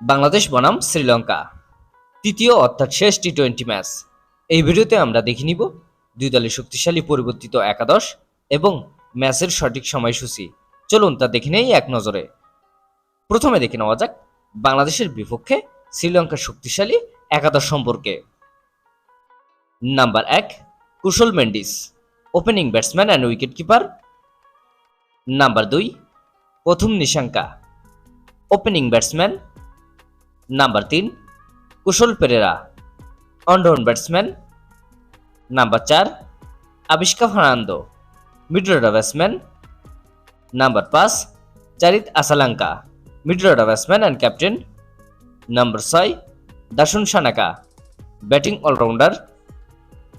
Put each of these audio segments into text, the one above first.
বাংলাদেশ বনাম শ্রীলঙ্কা। তৃতীয় অর্থাৎ শেষ টি টোয়েন্টি ম্যাচ এই ভিডিওতে আমরা দেখে নিব দুই দলের শক্তিশালী পরিবর্তিত একাদশ এবং ম্যাচের সঠিক সময়সূচি। চলুন তা দেখে নেই এক নজরে। প্রথমে দেখে নেওয়া যাক বাংলাদেশের বিপক্ষে শ্রীলঙ্কার শক্তিশালী একাদশ সম্পর্কে। নাম্বার এক, Kusal Mendis opening batsman and wicket keeper number দুই, Pathum Nissanka opening batsman number তিন, Kusal Perera one down batsman. Number চার Avishka Fernando mid order batsman. Number পাঁচ, Charith Asalanka mid order batsman and captain. Number ছয়, Dasun Shanaka, batting allrounder.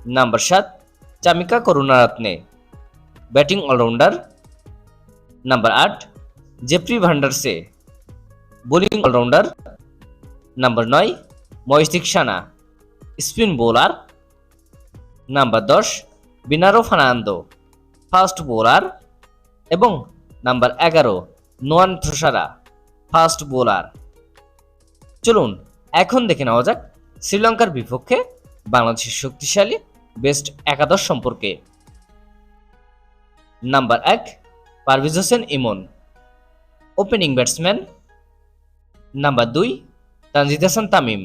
Number সাত, Chamika Karunaratne, batting allrounder. Number আট, Jeffrey Vandersay, bowling allrounder. Number নয় Maheesh Theekshana spin bowler number দশ, Binura Fernando. Fast bowler এবং number এগারো, Nuwan থ্রসারা fast bowler. চলুন, এখন দেখে নেওয়া যাক শ্রীলঙ্কার বিপক্ষে বাংলাদেশের শক্তিশালী বেস্ট একাদশ সম্পর্কে। নাম্বার এক, Parvez Hossain Emon. Opening batsman number দুই Tanzid Hasan Tamim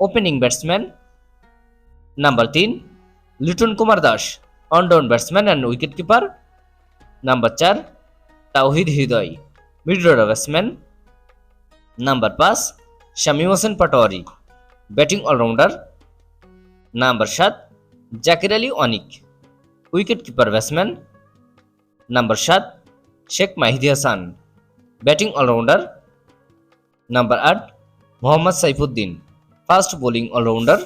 opening batsman number তিন Liton Kumar Das one down batsman and wicket keeper number চার Towhid Hridoy mid order batsman number পাঁচ Shamim Hossain Patwari batting allrounder number সাত Jaker Ali Anik wicket keeper batsman number সাত Sheikh Mahedi Hasan batting allrounder number আট Mohammad Saifuddin, fast bowling allrounder.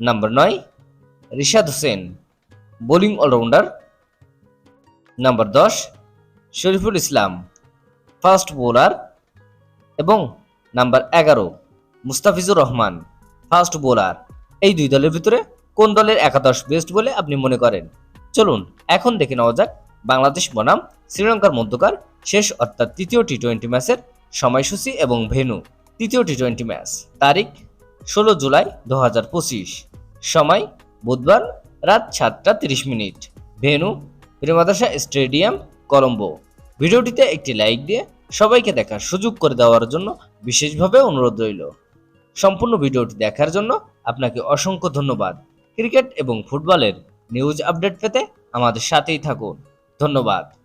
Number নয়, Rishad Hossain, bowling allrounder. Number দশ, Shariful Islam, fast bowler. এবং number এগারো, Mustafizur Rahman, fast bowler. এই দুই দলের ভিতরে কোন দলের একাদশ বেস্ট বলে আপনি মনে করেন? চলুন এখন দেখে নেওয়া যাক বাংলাদেশ বনাম, শ্রীলঙ্কার মধ্যকার শেষ অর্থাৎ তৃতীয় টি টোয়েন্টি ম্যাচের সময়সূচি এবং ভেন্যু। তৃতীয় টি টোয়েন্টি ম্যাচ তারিখ ষোলো জুলাই দু হাজার পঁচিশ। সময়, বুধবার রাত সাতটা তিরিশ minute. Venue Premadasa stadium, Colombo. ভিডিওটিতে একটি লাইক দিয়ে সবাইকে দেখার সুযোগ করে দেওয়ার জন্য বিশেষভাবে অনুরোধ রইল। সম্পূর্ণ ভিডিওটি দেখার জন্য আপনাকে অসংখ্য ধন্যবাদ। ক্রিকেট এবং ফুটবলের নিউজ আপডেট পেতে আমাদের সাথেই থাকুন। ধন্যবাদ।